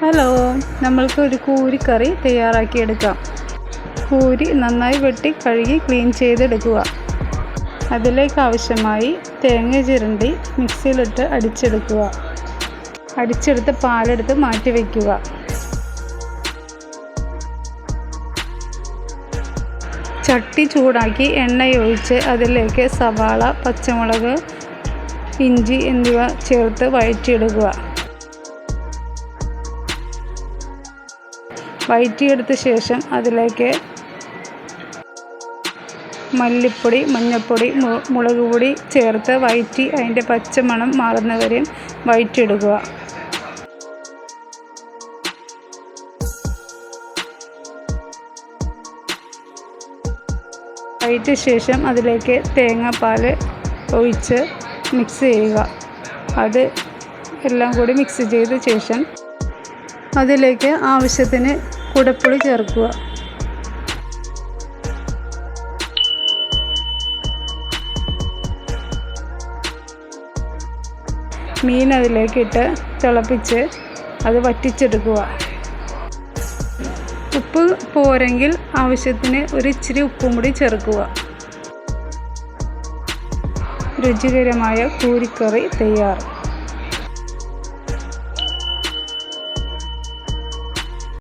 Hello നമ്മൾക്ക് ഒരു കൂരിക്കറി തയ്യാറാക്കിയെടുക്കാം. കൂരി നന്നായി വെട്ടി കഴുകി ക്ലീൻ ചെയ്തെടുക്കുക. അതിലേക്ക് ആവശ്യമായി തേങ്ങ ചിരണ്ടി മിക്സിയിലിട്ട് അടിച്ചെടുക്കുക. അടിച്ചെടുത്ത് പാലെടുത്ത് മാറ്റി വയ്ക്കുക ചട്ടി ചൂടാക്കി എണ്ണയൊഴിച്ച് അതിലേക്ക് സവാള പച്ചമുളക് ഇഞ്ചി എന്നിവ ചേർത്ത് വഴറ്റിയെടുക്കുക. വഴറ്റിയെടുത്ത ശേഷം അതിലേക്ക് മല്ലിപ്പൊടി മഞ്ഞൾപ്പൊടി മുളക് പൊടി ചേർത്ത് വഴറ്റി അതിന്റെ പച്ചമണം മാറുന്നവരെയും വഴറ്റിയെടുക്കുക വഴറ്റിയ ശേഷം അതിലേക്ക് തേങ്ങാപ്പാൽ ഒഴിച്ച് മിക്സ് ചെയ്യുക. അത് എല്ലാം കൂടി മിക്സ് ചെയ്ത ശേഷം അതിലേക്ക് ആവശ്യത്തിന് കുടപ്പുളി ചേർക്കുക. മീൻ അതിലേക്ക് ഇട്ട് തിളപ്പിച്ച് അത് വറ്റിച്ചെടുക്കുക. ഉപ്പ് പോരെങ്കിൽ ആവശ്യത്തിന് ഒരു ഇച്ചിരി ഉപ്പും കൂടി ചേർക്കുക. രുചികരമായ കൂരിക്കറി തയ്യാർ.